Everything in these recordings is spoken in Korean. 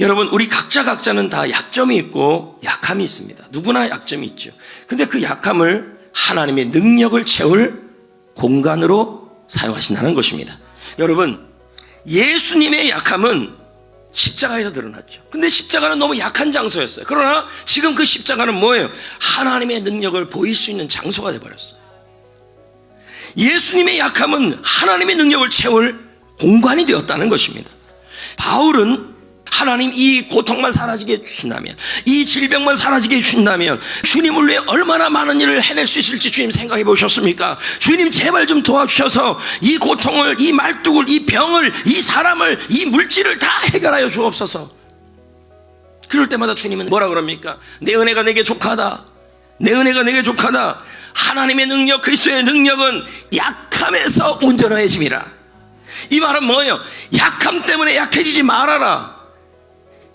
여러분, 우리 각자 각자는 다 약점이 있고 약함이 있습니다. 누구나 약점이 있죠. 근데 그 약함을 하나님의 능력을 채울 공간으로 사용하신다는 것입니다. 여러분, 예수님의 약함은 십자가에서 드러났죠. 근데 십자가는 너무 약한 장소였어요. 그러나 지금 그 십자가는 뭐예요? 하나님의 능력을 보일 수 있는 장소가 되어버렸어요. 예수님의 약함은 하나님의 능력을 채울 공간이 되었다는 것입니다. 바울은 하나님 이 고통만 사라지게 해주신다면, 이 질병만 사라지게 해주신다면, 주님을 위해 얼마나 많은 일을 해낼 수 있을지 주님 생각해 보셨습니까? 주님 제발 좀 도와주셔서 이 고통을, 이 말뚝을, 이 병을, 이 사람을, 이 물질을 다 해결하여 주옵소서. 그럴 때마다 주님은 뭐라 그럽니까? 내 은혜가 내게 족하다. 내 은혜가 내게 족하다. 하나님의 능력, 그리스도의 능력은 약함에서 온전해짐이라. 이 말은 뭐예요? 약함 때문에 약해지지 말아라.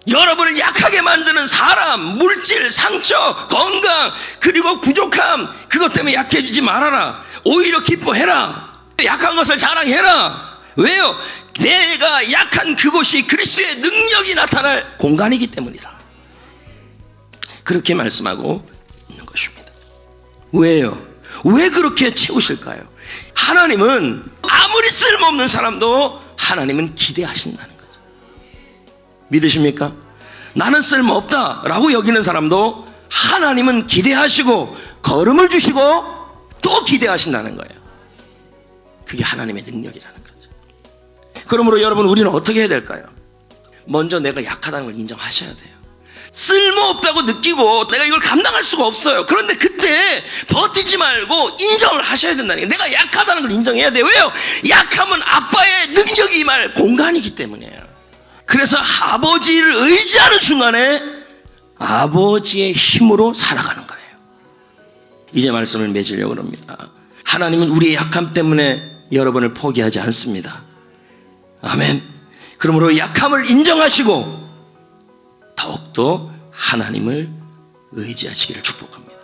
여러분을 약하게 만드는 사람, 물질, 상처, 건강, 그리고 부족함, 그것 때문에 약해지지 말아라. 오히려 기뻐해라. 약한 것을 자랑해라. 왜요? 내가 약한 그곳이 그리스도의 능력이 나타날 공간이기 때문이라. 그렇게 말씀하고 있는 것입니다. 왜요? 왜 그렇게 채우실까요? 하나님은 아무리 쓸모없는 사람도 하나님은 기대하신다는. 믿으십니까? 나는 쓸모없다 라고 여기는 사람도 하나님은 기대하시고 걸음을 주시고 또 기대하신다는 거예요. 그게 하나님의 능력이라는 거죠. 그러므로 여러분 우리는 어떻게 해야 될까요? 먼저 내가 약하다는 걸 인정하셔야 돼요. 쓸모없다고 느끼고 내가 이걸 감당할 수가 없어요. 그런데 그때 버티지 말고 인정을 하셔야 된다는 게 내가 약하다는 걸 인정해야 돼요. 왜요? 약함은 아빠의 능력이 임할 공간이기 때문이에요. 그래서 아버지를 의지하는 순간에 아버지의 힘으로 살아가는 거예요. 이제 말씀을 맺으려고 합니다. 하나님은 우리의 약함 때문에 여러분을 포기하지 않습니다. 아멘. 그러므로 약함을 인정하시고 더욱더 하나님을 의지하시기를 축복합니다.